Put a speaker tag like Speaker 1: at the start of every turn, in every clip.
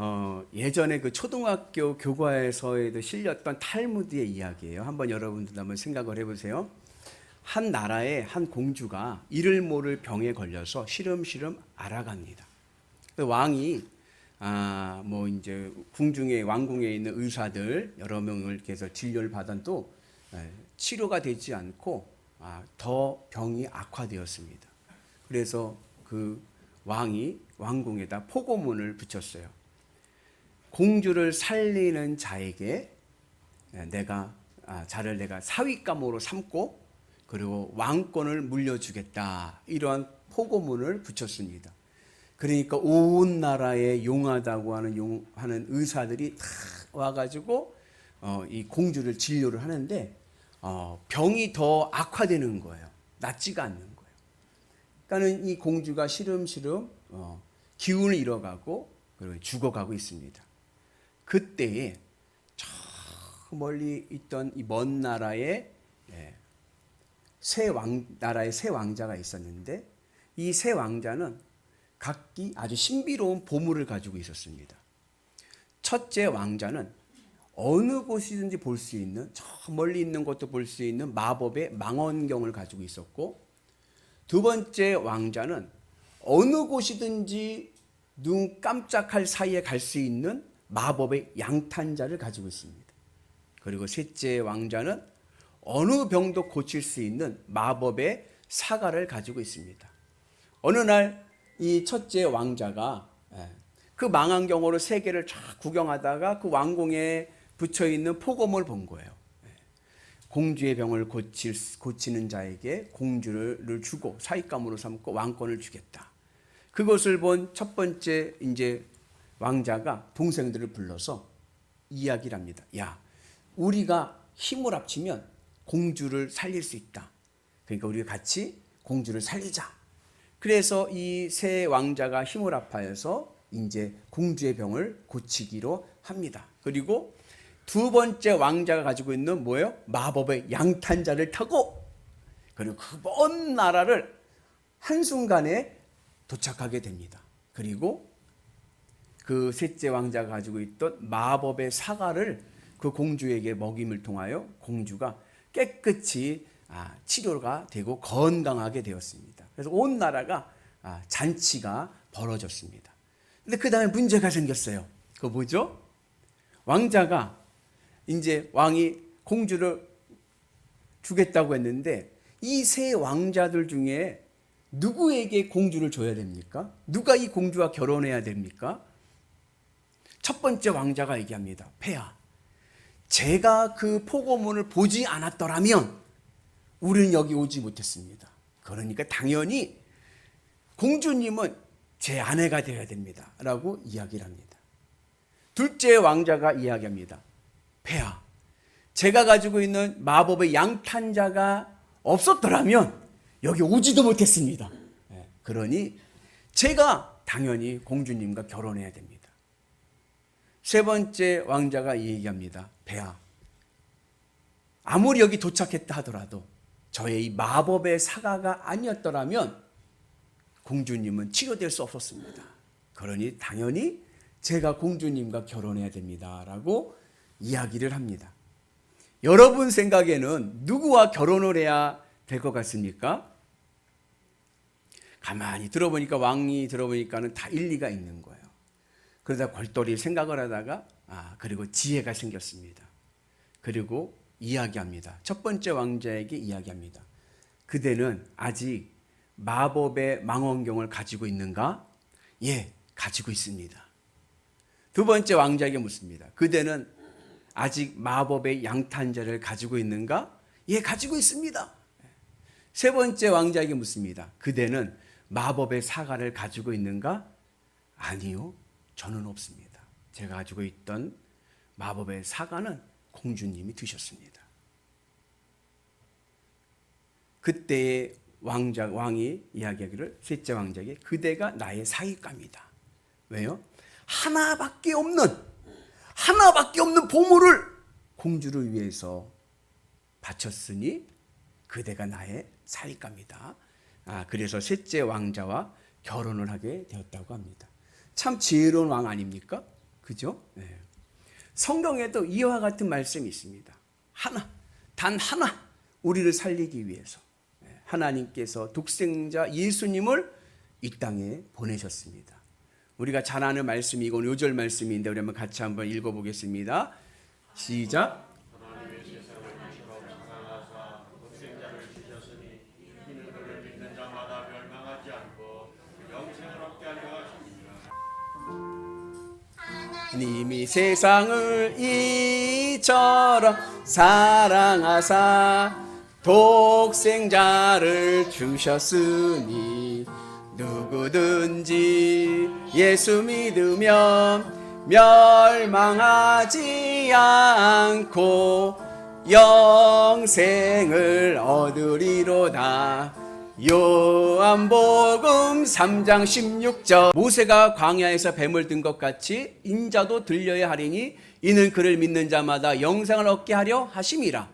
Speaker 1: 어, 예전에 그 초등학교 교과에서에도 실렸던 탈무드의 이야기예요. 한번 여러분들 한번 생각을 해보세요. 한 나라의 한 공주가 이를 모를 병에 걸려서 시름시름 알아갑니다. 그 왕이 아, 뭐 이제 궁중에 왕궁에 있는 의사들 여러 명을 계서 진료를 받아도 에, 치료가 되지 않고 아, 더 병이 악화되었습니다. 그래서 그 왕이 왕궁에다 포고문을 붙였어요. 공주를 살리는 자에게 내가 아, 자를 내가 사위감으로 삼고 그리고 왕권을 물려주겠다 이러한 포고문을 붙였습니다. 그러니까 온 나라에 용하다고 하는 용 하는 의사들이 다 와가지고 어, 이 공주를 진료를 하는데 어, 병이 더 악화되는 거예요. 낫지가 않는 거예요. 그러니까는 이 공주가 시름시름 어, 기운을 잃어가고 그리고 죽어가고 있습니다. 그때에 저 멀리 있던 이 먼 나라에 예, 새왕 나라의 새 왕자가 있었는데 이 새 왕자는 각기 아주 신비로운 보물을 가지고 있었습니다. 첫째 왕자는 어느 곳이든지 볼 수 있는 저 멀리 있는 것도 볼 수 있는 마법의 망원경을 가지고 있었고 두 번째 왕자는 어느 곳이든지 눈 깜짝할 사이에 갈 수 있는 마법의 양탄자를 가지고 있습니다. 그리고 셋째 왕자는 어느 병도 고칠 수 있는 마법의 사과를 가지고 있습니다. 어느 날 이 첫째 왕자가 예, 그 망원경으로 세계를 쫙 구경하다가 그 왕궁에 붙여 있는 포검을 본 거예요. 예. 공주의 병을 고칠, 고치는 자에게 공주를 주고 사익감으로 삼고 왕권을 주겠다. 그것을 본 첫 번째 이제 왕자가 동생들을 불러서 이야기를 합니다. 야, 우리가 힘을 합치면 공주를 살릴 수 있다. 그러니까 우리가 같이 공주를 살리자. 그래서 이 세 왕자가 힘을 합하여서 이제 공주의 병을 고치기로 합니다. 그리고 두 번째 왕자가 가지고 있는 뭐예요? 마법의 양탄자를 타고 그리고 그 먼 나라를 한순간에 도착하게 됩니다. 그리고 그 셋째 왕자가 가지고 있던 마법의 사과를 그 공주에게 먹임을 통하여 공주가 깨끗이 아, 치료가 되고 건강하게 되었습니다. 그래서 온 나라가 아, 잔치가 벌어졌습니다. 근데 그 다음에 문제가 생겼어요. 그 뭐죠? 왕자가 이제 왕이 공주를 주겠다고 했는데 이 세 왕자들 중에 누구에게 공주를 줘야 됩니까? 누가 이 공주와 결혼해야 됩니까? 첫 번째 왕자가 얘기합니다. 폐하, 제가 그 포고문을 보지 않았더라면 우리는 여기 오지 못했습니다. 그러니까 당연히 공주님은 제 아내가 되어야 됩니다. 라고 이야기를 합니다. 둘째 왕자가 이야기합니다. 폐하, 제가 가지고 있는 마법의 양탄자가 없었더라면 여기 오지도 못했습니다. 예, 그러니 제가 당연히 공주님과 결혼해야 됩니다. 세 번째 왕자가 얘기합니다. 폐하, 아무리 여기 도착했다 하더라도 저의 이 마법의 사과가 아니었더라면 공주님은 치료될 수 없었습니다. 그러니 당연히 제가 공주님과 결혼해야 됩니다. 라고 이야기를 합니다. 여러분 생각에는 누구와 결혼을 해야 될 것 같습니까? 가만히 들어보니까 왕이 들어보니까는 다 일리가 있는 거예요. 그러다 골똘히 생각을 하다가 아 그리고 지혜가 생겼습니다. 그리고 이야기합니다. 첫 번째 왕자에게 이야기합니다. 그대는 아직 마법의 망원경을 가지고 있는가? 예, 가지고 있습니다. 두 번째 왕자에게 묻습니다. 그대는 아직 마법의 양탄자를 가지고 있는가? 예, 가지고 있습니다. 세 번째 왕자에게 묻습니다. 그대는 마법의 사과를 가지고 있는가? 아니요, 저는 없습니다. 제가 가지고 있던 마법의 사과는 공주님이 드셨습니다. 그때의 왕자 왕이 이야기하기를 셋째 왕자에게 그대가 나의 사익감이다. 왜요? 하나밖에 없는 하나밖에 없는 보물을 공주를 위해서 바쳤으니 그대가 나의 사익감이다. 아, 그래서 셋째 왕자와 결혼을 하게 되었다고 합니다. 참 지혜로운 왕 아닙니까? 그죠? 네. 성경에도 이와 같은 말씀이 있습니다. 하나, 단 하나 우리를 살리기 위해서 네, 하나님께서 독생자 예수님을 이 땅에 보내셨습니다. 우리가 잘 아는 말씀이 이건 요절 말씀인데 우리 한번 같이 한번 읽어보겠습니다. 시작. 님이 세상을 이처럼 사랑하사 독생자를 주셨으니 누구든지 예수 믿으면 멸망하지 않고 영생을 얻으리로다. 요한복음 3장 16절. 모세가 광야에서 뱀을 든 것 같이 인자도 들려야 하리니 이는 그를 믿는 자마다 영생을 얻게 하려 하심이라.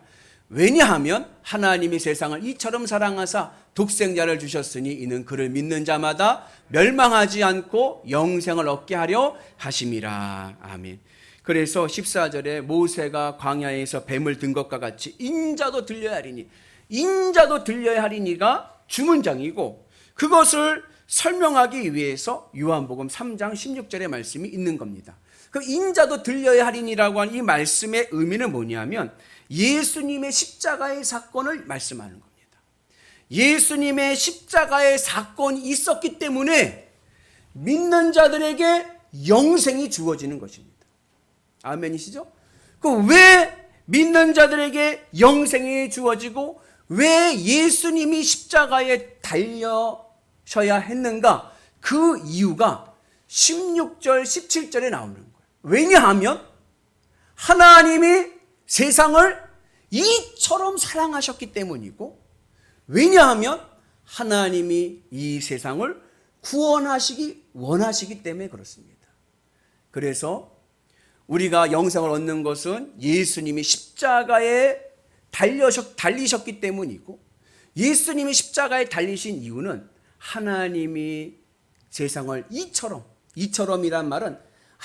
Speaker 1: 왜냐하면 하나님이 세상을 이처럼 사랑하사 독생자를 주셨으니 이는 그를 믿는 자마다 멸망하지 않고 영생을 얻게 하려 하심이라. 아멘. 그래서 14절에 모세가 광야에서 뱀을 든 것과 같이 인자도 들려야 하리니 인자도 들려야 하리니가 주문장이고 그것을 설명하기 위해서 요한복음 3장 16절의 말씀이 있는 겁니다. 그 인자도 들려야 하리니라고 하는 이 말씀의 의미는 뭐냐면 예수님의 십자가의 사건을 말씀하는 겁니다. 예수님의 십자가의 사건이 있었기 때문에 믿는 자들에게 영생이 주어지는 것입니다. 아멘이시죠? 그 왜 믿는 자들에게 영생이 주어지고 왜 예수님이 십자가에 달려셔야 했는가? 그 이유가 16절, 17절에 나오는 거예요. 왜냐하면 하나님이 세상을 이처럼 사랑하셨기 때문이고, 왜냐하면 하나님이 이 세상을 구원하시기 원하시기 때문에 그렇습니다. 그래서 우리가 영생을 얻는 것은 예수님이 십자가에 달려셨, 달리셨기 때문이고 예수님이 십자가에 달리신 이유는 하나님이 세상을 이처럼 이처럼이란 말은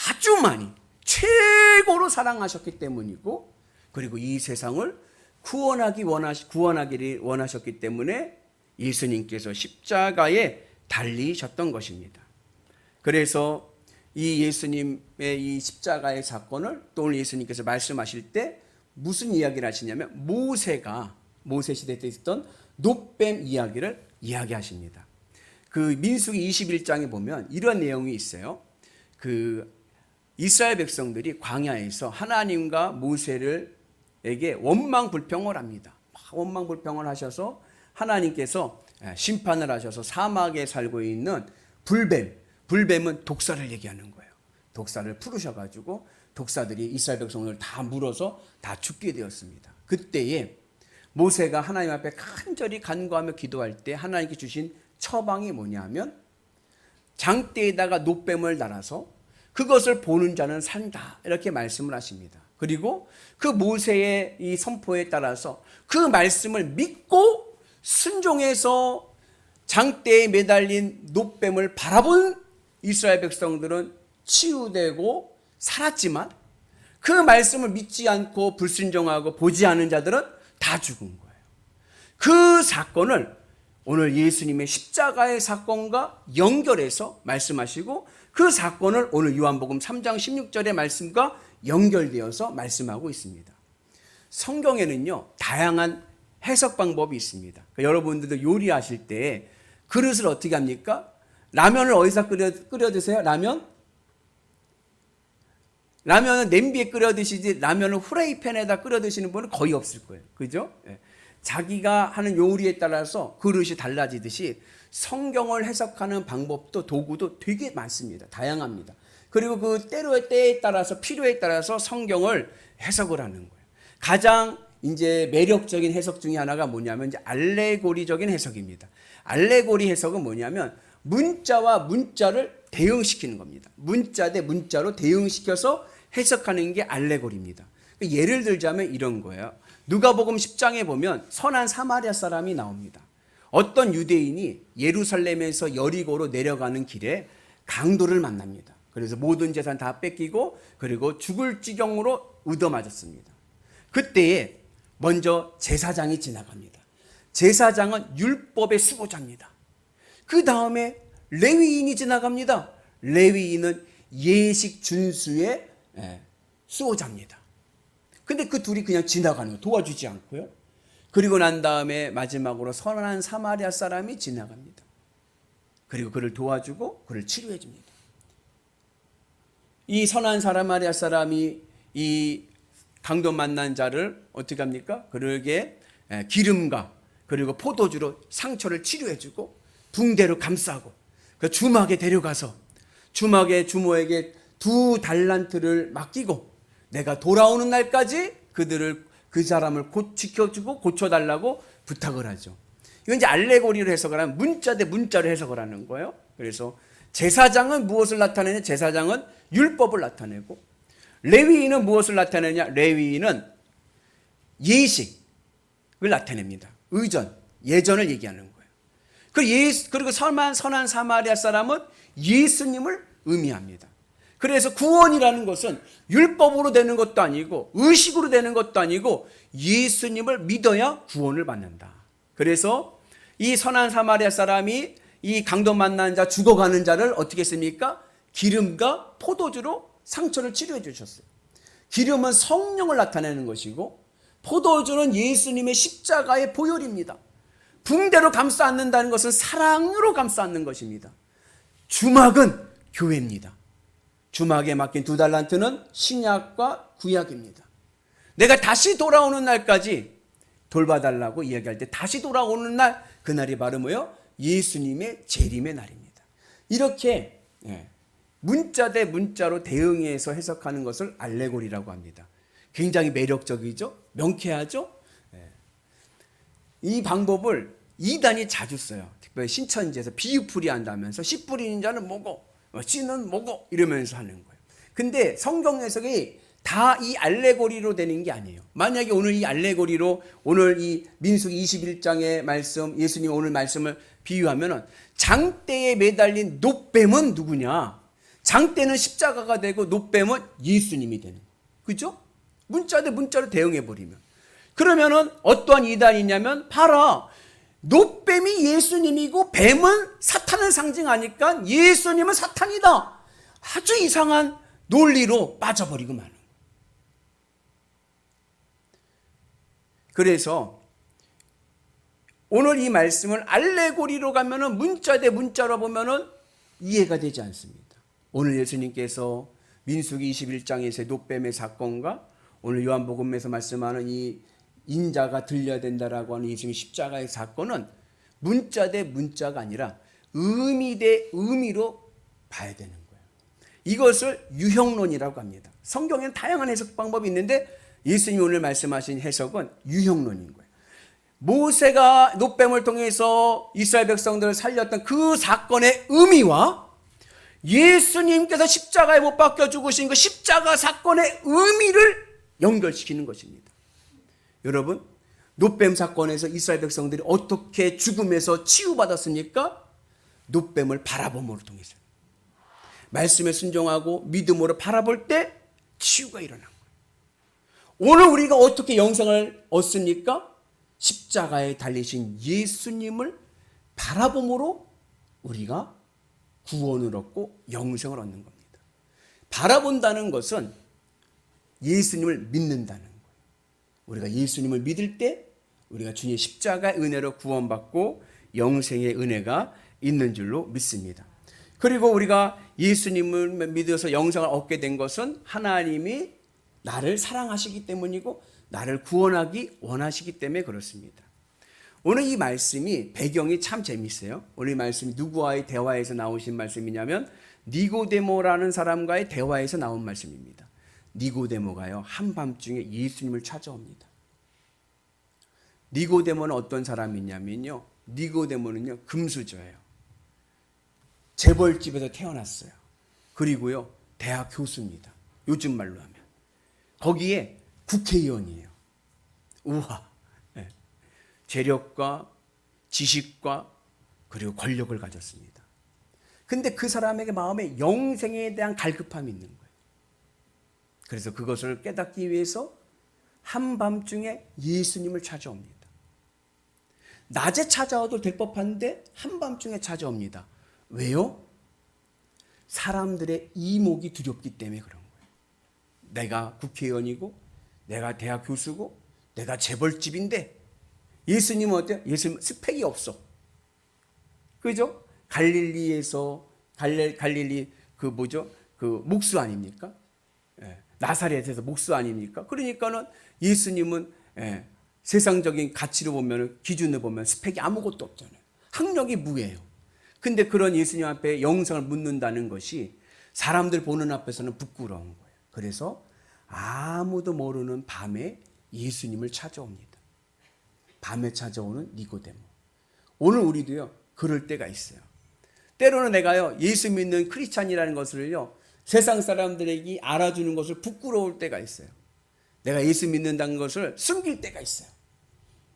Speaker 1: 아주 많이 최고로 사랑하셨기 때문이고 그리고 이 세상을 구원하기 원하시 구원하기를 원하셨기 때문에 예수님께서 십자가에 달리셨던 것입니다. 그래서 이 예수님의 이 십자가의 사건을 또 오늘 예수님께서 말씀하실 때 무슨 이야기를 하시냐면 모세가 모세 시대 때 있었던 노뱀 이야기를 이야기하십니다. 그 민수기 21장에 보면 이런 내용이 있어요. 그 이스라엘 백성들이 광야에서 하나님과 모세를 에게 원망 불평을 합니다. 원망 불평을 하셔서 하나님께서 심판을 하셔서 사막에 살고 있는 불뱀, 불뱀은 독사를 얘기하는 거예요. 독사를 풀으셔가지고 독사들이 이스라엘 백성을 다 물어서 다 죽게 되었습니다. 그때에 모세가 하나님 앞에 간절히 간구하며 기도할 때 하나님께 주신 처방이 뭐냐면 장대에다가 노뱀을 달아서 그것을 보는 자는 산다 이렇게 말씀을 하십니다. 그리고 그 모세의 이 선포에 따라서 그 말씀을 믿고 순종해서 장대에 매달린 노뱀을 바라본 이스라엘 백성들은 치유되고 살았지만 그 말씀을 믿지 않고 불순종하고 보지 않은 자들은 다 죽은 거예요. 그 사건을 오늘 예수님의 십자가의 사건과 연결해서 말씀하시고 그 사건을 오늘 요한복음 3장 16절의 말씀과 연결되어서 말씀하고 있습니다. 성경에는요, 다양한 해석 방법이 있습니다. 그러니까 여러분들도 요리하실 때 그릇을 어떻게 합니까? 라면을 어디서 끓여, 끓여 드세요? 라면? 라면은 냄비에 끓여 드시지 라면을 후라이팬에다 끓여 드시는 분은 거의 없을 거예요. 그죠? 예. 자기가 하는 요리에 따라서 그릇이 달라지듯이 성경을 해석하는 방법도 도구도 되게 많습니다. 다양합니다. 그리고 그 때로의 때에 따라서 필요에 따라서 성경을 해석을 하는 거예요. 가장 이제 매력적인 해석 중에 하나가 뭐냐면 이제 알레고리적인 해석입니다. 알레고리 해석은 뭐냐면 문자와 문자를 대응시키는 겁니다. 문자 대 문자로 대응시켜서 해석하는 게 알레고리입니다. 예를 들자면 이런 거예요. 누가복음 10장에 보면 선한 사마리아 사람이 나옵니다. 어떤 유대인이 예루살렘에서 여리고로 내려가는 길에 강도를 만납니다. 그래서 모든 재산 다 뺏기고 그리고 죽을 지경으로 얻어맞았습니다. 그때에 먼저 제사장이 지나갑니다. 제사장은 율법의 수호자입니다. 그 다음에 레위인이 지나갑니다. 레위인은 예식 준수의 예, 수호자입니다. 근데 그 둘이 그냥 지나가는 거예요. 도와주지 않고요. 그리고 난 다음에 마지막으로 선한 사마리아 사람이 지나갑니다. 그리고 그를 도와주고 그를 치료해 줍니다. 이 선한 사마리아 사람이 이 강도 만난 자를 어떻게 합니까? 그에게 예, 기름과 그리고 포도주로 상처를 치료해 주고 붕대로 감싸고 그 주막에 데려가서 주막의 주모에게 두 달란트를 맡기고 내가 돌아오는 날까지 그들을 그 사람을 곧 지켜주고 고쳐달라고 부탁을 하죠. 이건 이제 알레고리로 해석을 하면 문자 대 문자로 해석을 하는 거예요. 그래서 제사장은 무엇을 나타내냐? 제사장은 율법을 나타내고 레위인은 무엇을 나타내냐? 레위인은 예식을 나타냅니다. 의전, 예전을 얘기하는 거예요. 그 예수, 그리고 선한, 선한 사마리아 사람은 예수님을 의미합니다. 그래서 구원이라는 것은 율법으로 되는 것도 아니고 의식으로 되는 것도 아니고 예수님을 믿어야 구원을 받는다. 그래서 이 선한 사마리아 사람이 이 강도 만난 자 죽어가는 자를 어떻게 했습니까? 기름과 포도주로 상처를 치료해 주셨어요. 기름은 성령을 나타내는 것이고 포도주는 예수님의 십자가의 보혈입니다. 붕대로 감싸 안는다는 것은 사랑으로 감싸 안는 것입니다. 주막은 교회입니다. 주막에 맡긴 두 달란트는 신약과 구약입니다. 내가 다시 돌아오는 날까지 돌봐달라고 이야기할 때 다시 돌아오는 날 그날이 바로 뭐요? 예수님의 재림의 날입니다. 이렇게 예, 문자 대 문자로 대응해서 해석하는 것을 알레고리라고 합니다. 굉장히 매력적이죠? 명쾌하죠? 예. 이 방법을 이단이 자주 써요. 특별히 신천지에서 비유풀이 한다면서 씨 뿌리는 자는 뭐고 어, 씨는 뭐고 이러면서 하는 거예요. 근데 성경 해석이 다 이 알레고리로 되는 게 아니에요. 만약에 오늘 이 알레고리로 오늘 이 민숙 21장의 말씀 예수님 오늘 말씀을 비유하면은 장대에 매달린 노뱀은 누구냐? 장대는 십자가가 되고 노뱀은 예수님이 되는. 그죠? 문자 대 문자로 대응해 버리면. 그러면은 어떠한 이단이냐면 봐라. 노뱀이 예수님이고 뱀은 사탄을 상징하니까 예수님은 사탄이다. 아주 이상한 논리로 빠져버리고 마는. 그래서 오늘 이 말씀을 알레고리로 가면은 문자 대 문자로 보면은 이해가 되지 않습니다. 오늘 예수님께서 민수기 21장에서의 노뱀의 사건과 오늘 요한복음에서 말씀하는 이 인자가 들려야 된다라고 하는 예수님 십자가의 사건은 문자 대 문자가 아니라 의미 대 의미로 봐야 되는 거예요. 이것을 유형론이라고 합니다. 성경에는 다양한 해석 방법이 있는데 예수님이 오늘 말씀하신 해석은 유형론인 거예요. 모세가 노뱀을 통해서 이스라엘 백성들을 살렸던 그 사건의 의미와 예수님께서 십자가에 못 박혀 죽으신 그 십자가 사건의 의미를 연결시키는 것입니다. 여러분, 노뱀 사건에서 이스라엘 백성들이 어떻게 죽음에서 치유받았습니까? 노뱀을 바라봄으로 통해서. 말씀에 순종하고 믿음으로 바라볼 때 치유가 일어난 거예요. 오늘 우리가 어떻게 영생을 얻습니까? 십자가에 달리신 예수님을 바라봄으로 우리가 구원을 얻고 영생을 얻는 겁니다. 바라본다는 것은 예수님을 믿는다는. 우리가 예수님을 믿을 때 우리가 주님의 십자가의 은혜로 구원받고 영생의 은혜가 있는 줄로 믿습니다. 그리고 우리가 예수님을 믿어서 영생을 얻게 된 것은 하나님이 나를 사랑하시기 때문이고 나를 구원하기 원하시기 때문에 그렇습니다. 오늘 이 말씀이 배경이 참 재밌어요. 오늘 이 말씀이 누구와의 대화에서 나오신 말씀이냐면 니고데모라는 사람과의 대화에서 나온 말씀입니다. 니고데모가요 한밤중에 예수님을 찾아옵니다. 니고데모는 어떤 사람이냐면요. 니고데모는요 금수저예요. 재벌집에서 태어났어요. 그리고요 대학 교수입니다. 요즘 말로 하면 거기에 국회의원이에요. 우와. 네. 재력과 지식과 그리고 권력을 가졌습니다. 근데 그 사람에게 마음에 영생에 대한 갈급함이 있는 거예요. 그래서 그것을 깨닫기 위해서 한밤중에 예수님을 찾아옵니다. 낮에 찾아와도 될 법한데 한밤중에 찾아옵니다. 왜요? 사람들의 이목이 두렵기 때문에 그런 거예요. 내가 국회의원이고, 내가 대학 교수고, 내가 재벌집인데, 예수님은 어때요? 예수님 스펙이 없어. 그죠? 갈릴리에서, 갈릴, 갈릴리 그 뭐죠? 그 목수 아닙니까? 예, 나사렛에서 목수 아닙니까? 그러니까는 예수님은 예, 세상적인 가치로 보면 기준으로 보면 스펙이 아무것도 없잖아요. 학력이 무예요. 근데 그런 예수님 앞에 영성을 묻는다는 것이 사람들 보는 앞에서는 부끄러운 거예요. 그래서 아무도 모르는 밤에 예수님을 찾아옵니다. 밤에 찾아오는 니고데모. 오늘 우리도요 그럴 때가 있어요. 때로는 내가요 예수 믿는 크리스찬이라는 것을요 세상 사람들에게 알아주는 것을 부끄러울 때가 있어요. 내가 예수 믿는다는 것을 숨길 때가 있어요.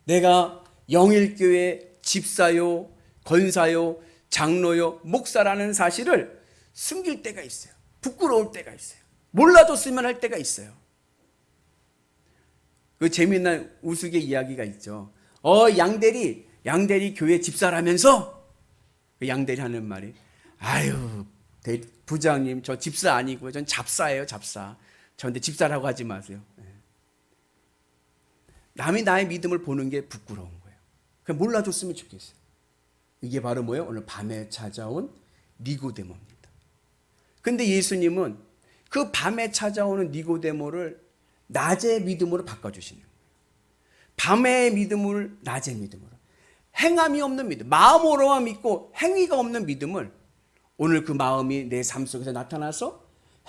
Speaker 1: 내가 영일교회 집사요, 권사요, 장로요, 목사라는 사실을 숨길 때가 있어요. 부끄러울 때가 있어요. 몰라줬으면 할 때가 있어요. 그 재미난 우스개 이야기가 있죠. 어, 양대리, 양대리 교회 집사라면서 그 양대리 하는 말이 아유, 대- 부장님 저 집사 아니고요. 전 잡사예요, 잡사. 저한테 집사라고 하지 마세요. 예. 남이 나의 믿음을 보는 게 부끄러운 거예요. 그냥 몰라줬으면 좋겠어요. 이게 바로 뭐예요? 오늘 밤에 찾아온 니고데모입니다. 근데 예수님은 그 밤에 찾아오는 니고데모를 낮의 믿음으로 바꿔주시는 거예요. 밤의 믿음을 낮의 믿음으로. 행함이 없는 믿음, 마음으로만 믿고 행위가 없는 믿음을 오늘 그 마음이 내 삶 속에서 나타나서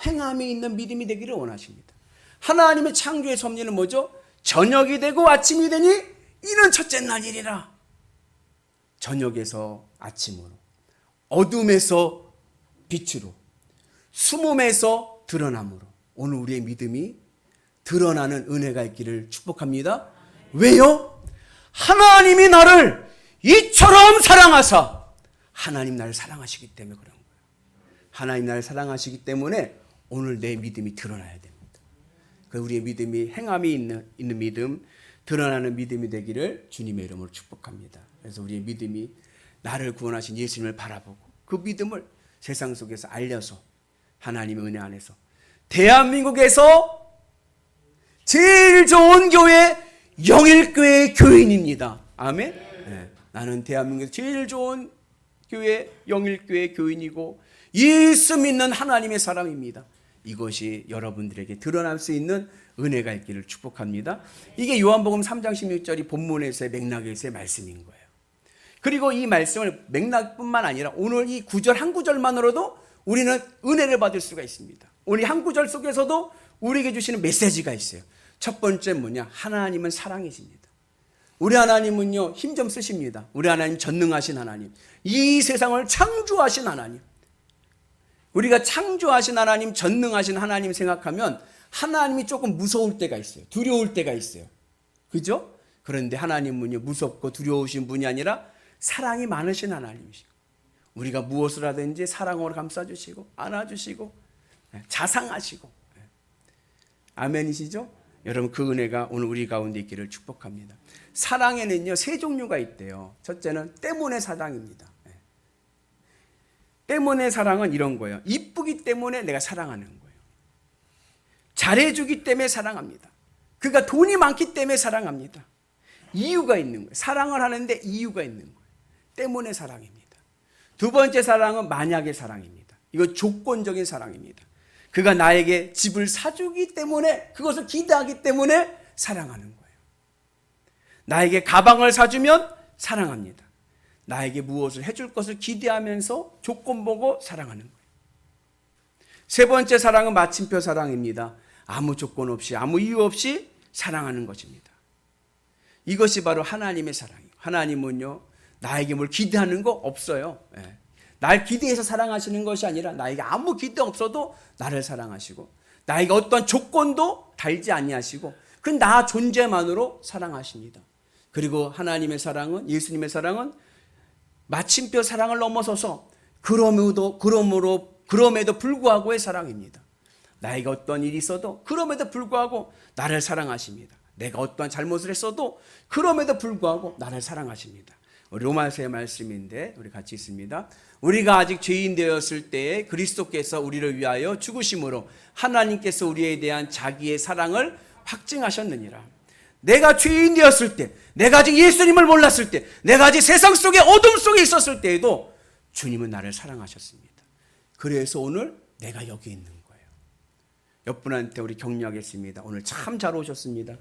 Speaker 1: 행함이 있는 믿음이 되기를 원하십니다. 하나님의 창조의 섭리는 뭐죠? 저녁이 되고 아침이 되니 이는 첫째 날이리라. 저녁에서 아침으로, 어둠에서 빛으로, 숨음에서 드러남으로 오늘 우리의 믿음이 드러나는 은혜가 있기를 축복합니다. 왜요? 하나님이 나를 이처럼 사랑하사 하나님 나를 사랑하시기 때문에 그런. 하나님 나를 사랑하시기 때문에 오늘 내 믿음이 드러나야 됩니다. 그 우리의 믿음이 행함이 있는, 있는 믿음, 드러나는 믿음이 되기를 주님의 이름으로 축복합니다. 그래서 우리의 믿음이 나를 구원하신 예수님을 바라보고 그 믿음을 세상 속에서 알려서 하나님의 은혜 안에서 대한민국에서 제일 좋은 교회 영일교회 교인입니다. 아멘. 네, 나는 대한민국에서 제일 좋은 교회 영일교회 교인이고 예수 믿는 하나님의 사람입니다. 이것이 여러분들에게 드러날 수 있는 은혜가 있기를 축복합니다. 이게 요한복음 3장 16절이 본문에서의 맥락에서의 말씀인 거예요. 그리고 이 말씀을 맥락뿐만 아니라 오늘 이 구절 한 구절만으로도 우리는 은혜를 받을 수가 있습니다. 오늘 한 구절 속에서도 우리에게 주시는 메시지가 있어요. 첫 번째 뭐냐? 하나님은 사랑이십니다. 우리 하나님은요, 힘 좀 쓰십니다. 우리 하나님 전능하신 하나님. 이 세상을 창조하신 하나님. 우리가 창조하신 하나님, 전능하신 하나님 생각하면 하나님이 조금 무서울 때가 있어요. 두려울 때가 있어요. 그죠? 그런데 하나님은요, 무섭고 두려우신 분이 아니라 사랑이 많으신 하나님이시고, 우리가 무엇을 하든지 사랑으로 감싸주시고, 안아주시고, 예, 자상하시고. 예. 아멘이시죠? 여러분, 그 은혜가 오늘 우리 가운데 있기를 축복합니다. 사랑에는요, 세 종류가 있대요. 첫째는 때문에 사랑입니다. 예. 때문에 사랑은 이런 거예요. 이쁘기 때문에 내가 사랑하는 거예요. 잘해주기 때문에 사랑합니다. 그가 돈이 많기 때문에 사랑합니다. 이유가 있는 거예요. 사랑을 하는데 이유가 있는 거예요. 때문에 사랑입니다. 두 번째 사랑은 만약의 사랑입니다. 이거 조건적인 사랑입니다. 그가 나에게 집을 사주기 때문에 그것을 기대하기 때문에 사랑하는 거예요. 나에게 가방을 사주면 사랑합니다. 나에게 무엇을 해줄 것을 기대하면서 조건 보고 사랑하는 거예요. 세 번째 사랑은 마침표 사랑입니다. 아무 조건 없이 아무 이유 없이 사랑하는 것입니다. 이것이 바로 하나님의 사랑이에요. 하나님은요 나에게 뭘 기대하는 거 없어요. 예. 날 기대해서 사랑하시는 것이 아니라 나에게 아무 기대 없어도 나를 사랑하시고 나에게 어떤 조건도 달지 아니하시고 그 나 존재만으로 사랑하십니다. 그리고 하나님의 사랑은 예수님의 사랑은 마침표 사랑을 넘어서서 그럼에도 그러므로 그럼에도 불구하고의 사랑입니다. 나에게 어떤 일이 있어도 그럼에도 불구하고 나를 사랑하십니다. 내가 어떠한 잘못을 했어도 그럼에도 불구하고 나를 사랑하십니다. 로마서의 말씀인데 우리 같이 있습니다. 우리가 아직 죄인 되었을 때에 그리스도께서 우리를 위하여 죽으심으로 하나님께서 우리에 대한 자기의 사랑을 확증하셨느니라. 내가 죄인 되었을 때, 내가 아직 예수님을 몰랐을 때, 내가 아직 세상 속의 어둠 속에 있었을 때에도 주님은 나를 사랑하셨습니다. 그래서 오늘 내가 여기 있는 거예요. 옆분한테 우리 격려하겠습니다. 오늘 참 잘 오셨습니다.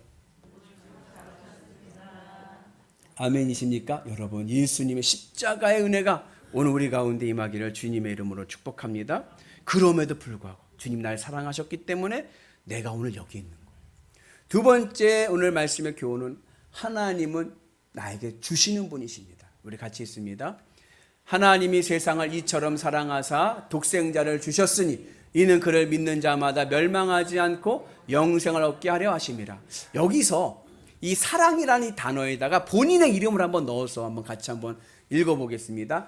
Speaker 1: 아멘이십니까? 여러분, 예수님의 십자가의 은혜가 오늘 우리 가운데 임하기를 주님의 이름으로 축복합니다. 그럼에도 불구하고 주님 날 사랑하셨기 때문에 내가 오늘 여기 있는 거예요. 두 번째 오늘 말씀의 교훈은 하나님은 나에게 주시는 분이십니다. 우리 같이 있습니다. 하나님이 세상을 이처럼 사랑하사 독생자를 주셨으니 이는 그를 믿는 자마다 멸망하지 않고 영생을 얻게 하려 하심이라. 여기서 이 사랑이라는 이 단어에다가 본인의 이름을 한번 넣어서 한번 같이 한번 읽어보겠습니다.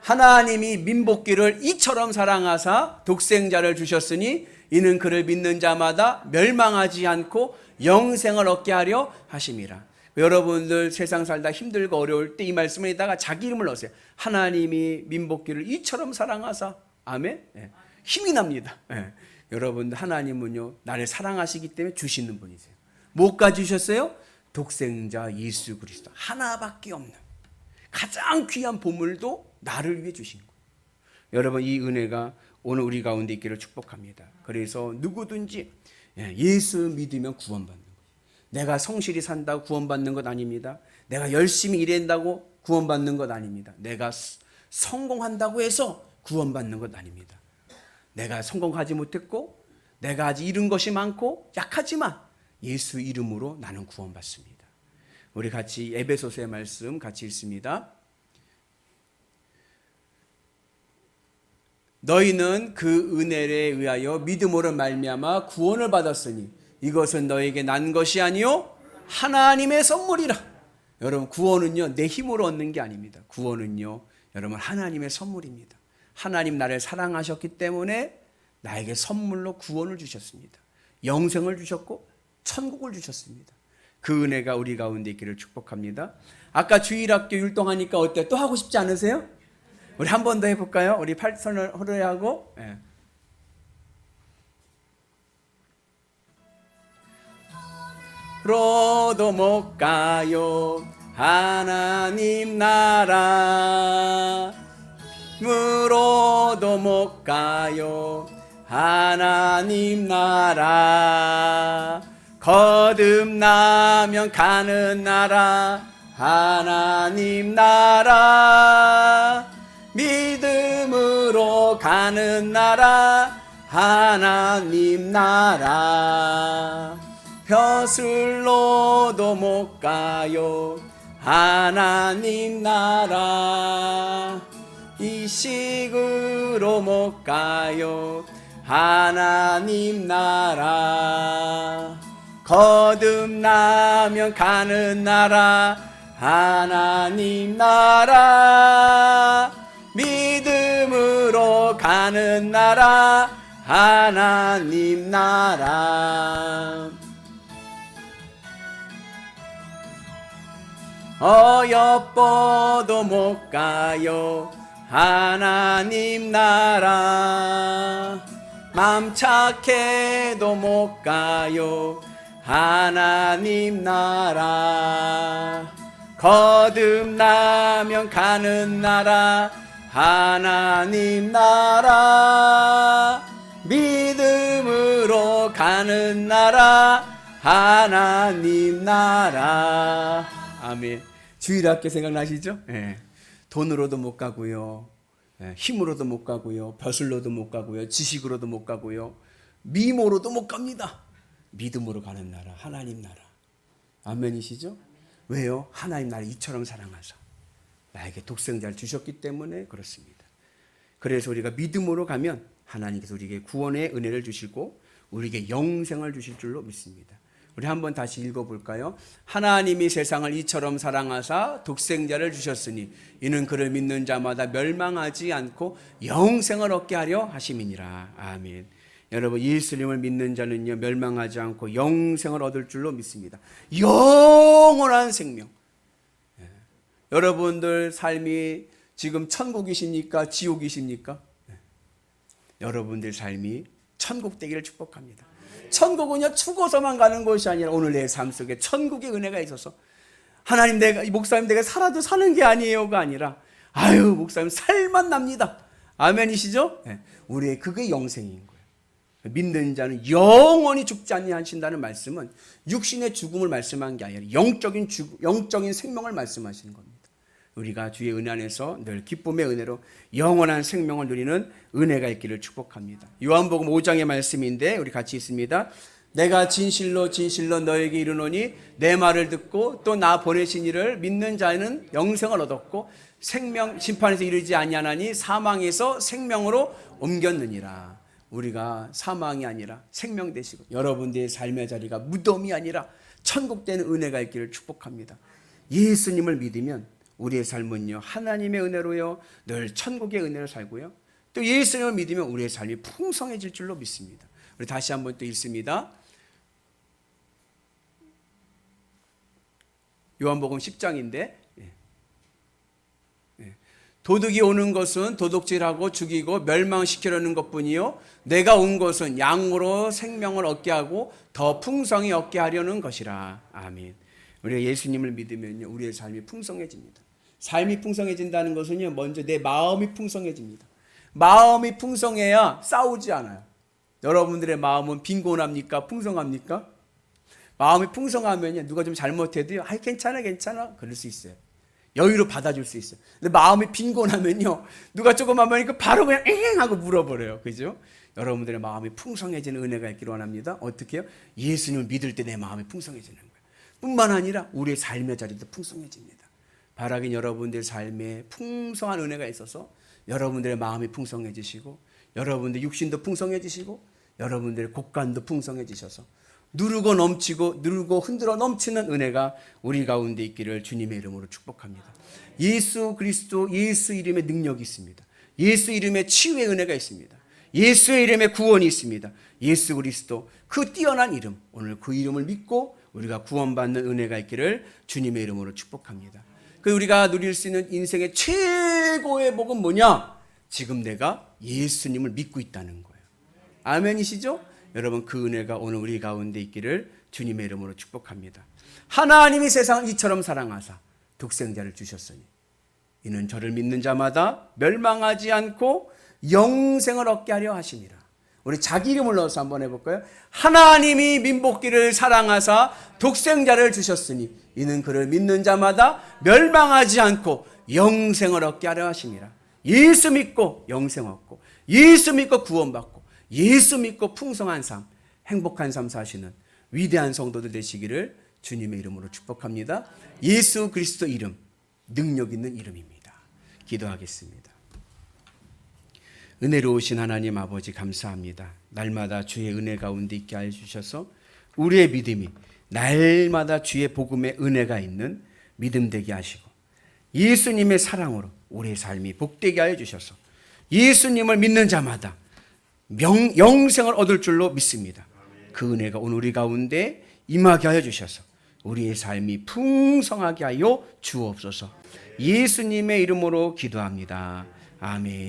Speaker 1: 하나님이 민복기를 이처럼 사랑하사 독생자를 주셨으니 이는 그를 믿는 자마다 멸망하지 않고 영생을 얻게 하려 하심이라. 여러분들 세상 살다 힘들고 어려울 때 이 말씀에다가 자기 이름을 넣으세요. 하나님이 민복기를 이처럼 사랑하사 아멘. 예. 힘이 납니다. 예. 여러분 하나님은요 나를 사랑하시기 때문에 주시는 분이세요. 뭐까지 주셨어요? 독생자 예수 그리스도 하나밖에 없는 가장 귀한 보물도 나를 위해 주신 거예요. 여러분 이 은혜가 오늘 우리 가운데 있기를 축복합니다. 그래서 누구든지 예, 예수 믿으면 구원받는 거예요. 내가 성실히 산다고 구원받는 것 아닙니다. 내가 열심히 일한다고 구원받는 것 아닙니다. 내가 성공한다고 해서 구원받는 것 아닙니다. 내가 성공하지 못했고 내가 아직 잃은 것이 많고 약하지만 예수 이름으로 나는 구원받습니다. 우리 같이 에베소서의 말씀 같이 읽습니다. 너희는 그 은혜에 의하여 믿음으로 말미암아 구원을 받았으니 이것은 너에게 난 것이 아니요 하나님의 선물이라. 여러분 구원은요 내 힘으로 얻는 게 아닙니다. 구원은요 여러분 하나님의 선물입니다. 하나님 나를 사랑하셨기 때문에 나에게 선물로 구원을 주셨습니다. 영생을 주셨고 천국을 주셨습니다. 그 은혜가 우리 가운데 있기를 축복합니다. 아까 주일학교 율동하니까 어때? 또 하고 싶지 않으세요? 우리 한 번 더 해볼까요? 우리 팔선을 호로하고. 예. 로도 못 가요. 하나님 나라. 물어도 못 가요. 하나님 나라. 거듭나면 가는 나라. 하나님 나라 믿음으로 가는 나라 하나님 나라. 벼슬로도 못 가요 하나님 나라. 이식으로 못 가요 하나님 나라. 거듭나면 가는 나라 하나님 나라 가는 나라 하나님 나라. 어여뻐도 못 가요 하나님 나라. 맘 착해도 못 가요 하나님 나라. 거듭나면 가는 나라 하나님 나라 믿음으로 가는 나라 하나님 나라. 아멘. 주일 학교 생각나시죠? 예. 돈으로도 못 가고요. 예, 힘으로도 못 가고요. 벼슬로도 못 가고요. 지식으로도 못 가고요. 미모로도 못 갑니다. 믿음으로 가는 나라 하나님 나라. 아멘이시죠? 왜요? 하나님 나를 이처럼 사랑하사 나에게 독생자를 주셨기 때문에 그렇습니다. 그래서 우리가 믿음으로 가면 하나님께서 우리에게 구원의 은혜를 주시고 우리에게 영생을 주실 줄로 믿습니다. 우리 한번 다시 읽어볼까요? 하나님이 세상을 이처럼 사랑하사 독생자를 주셨으니 이는 그를 믿는 자마다 멸망하지 않고 영생을 얻게 하려 하심이니라. 아멘. 여러분 예수님을 믿는 자는요 멸망하지 않고 영생을 얻을 줄로 믿습니다. 영원한 생명. 예. 여러분들 삶이 지금 천국이십니까? 지옥이십니까? 예. 여러분들 삶이 천국 되기를 축복합니다. 천국은요 죽어서만 가는 것이 아니라 오늘 내 삶 속에 천국의 은혜가 있어서 하나님 내가 이 목사님 내가 살아도 사는 게 아니에요가 아니라 아유 목사님 살만 납니다. 아멘이시죠? 네. 우리의 그게 영생인 거예요. 믿는 자는 영원히 죽지 아니하신다는 말씀은 육신의 죽음을 말씀한 게 아니라 영적인 죽 영적인 생명을 말씀하시는 겁니다. 우리가 주의 은혜 안에서 늘 기쁨의 은혜로 영원한 생명을 누리는 은혜가 있기를 축복합니다. 요한복음 5장의 말씀인데 우리 같이 있습니다. 내가 진실로 진실로 너에게 이르노니 내 말을 듣고 또 나 보내신 이를 믿는 자는 영생을 얻었고 생명 심판에서 이르지 아니하나니 사망에서 생명으로 옮겼느니라. 우리가 사망이 아니라 생명 되시고 여러분들의 삶의 자리가 무덤이 아니라 천국 되는 은혜가 있기를 축복합니다. 예수님을 믿으면 우리의 삶은요 하나님의 은혜로요 늘 천국의 은혜로 살고요 또 예수님을 믿으면 우리의 삶이 풍성해질 줄로 믿습니다. 우리 다시 한번 또 읽습니다. 요한복음 10장인데 도둑이 오는 것은 도둑질하고 죽이고 멸망시키려는 것뿐이요 내가 온 것은 양으로 생명을 얻게 하고 더 풍성히 얻게 하려는 것이라. 아멘. 우리가 예수님을 믿으면요 우리의 삶이 풍성해집니다. 삶이 풍성해진다는 것은요 먼저 내 마음이 풍성해집니다. 마음이 풍성해야 싸우지 않아요. 여러분들의 마음은 빈곤합니까? 풍성합니까? 마음이 풍성하면요 누가 좀 잘못해도요 아 괜찮아 괜찮아 그럴 수 있어요. 여유로 받아줄 수 있어요. 근데 마음이 빈곤하면요 누가 조금 하면 바로 그냥 엥 하고 물어버려요. 그죠? 여러분들의 마음이 풍성해지는 은혜가 있기를 원합니다. 어떻게 요? 예수님을 믿을 때 내 마음이 풍성해지는 거예요. 뿐만 아니라 우리의 삶의 자리도 풍성해집니다. 바라긴 여러분들 삶에 풍성한 은혜가 있어서 여러분들의 마음이 풍성해지시고 여러분들 육신도 풍성해지시고 여러분들의 곳간도 풍성해지셔서 누르고 넘치고 누르고 흔들어 넘치는 은혜가 우리 가운데 있기를 주님의 이름으로 축복합니다. 예수 그리스도 예수 이름의 능력이 있습니다. 예수 이름의 치유의 은혜가 있습니다. 예수의 이름에 구원이 있습니다. 예수 그리스도 그 뛰어난 이름 오늘 그 이름을 믿고 우리가 구원받는 은혜가 있기를 주님의 이름으로 축복합니다. 그 우리가 누릴 수 있는 인생의 최고의 복은 뭐냐? 지금 내가 예수님을 믿고 있다는 거예요. 아멘이시죠? 여러분 그 은혜가 오늘 우리 가운데 있기를 주님의 이름으로 축복합니다. 하나님이 세상을 이처럼 사랑하사 독생자를 주셨으니 이는 저를 믿는 자마다 멸망하지 않고 영생을 얻게 하려 하심이라. 우리 자기 이름을 넣어서 한번 해볼까요? 하나님이 민복기를 사랑하사 독생자를 주셨으니 이는 그를 믿는 자마다 멸망하지 않고 영생을 얻게 하려 하심이라. 예수 믿고 영생 얻고 예수 믿고 구원받고 예수 믿고 풍성한 삶, 행복한 삶 사시는 위대한 성도들 되시기를 주님의 이름으로 축복합니다. 예수 그리스도 이름, 능력 있는 이름입니다. 기도하겠습니다. 은혜로우신 하나님 아버지 감사합니다. 날마다 주의 은혜 가운데 있게 해 주셔서 우리의 믿음이 날마다 주의 복음의 은혜가 있는 믿음 되게 하시고 예수님의 사랑으로 우리의 삶이 복되게 하여 주셔서 예수님을 믿는 자마다 명, 영생을 얻을 줄로 믿습니다. 그 은혜가 오늘 우리 가운데 임하게 하여 주셔서 우리의 삶이 풍성하게 하여 주옵소서. 예수님의 이름으로 기도합니다. 아멘.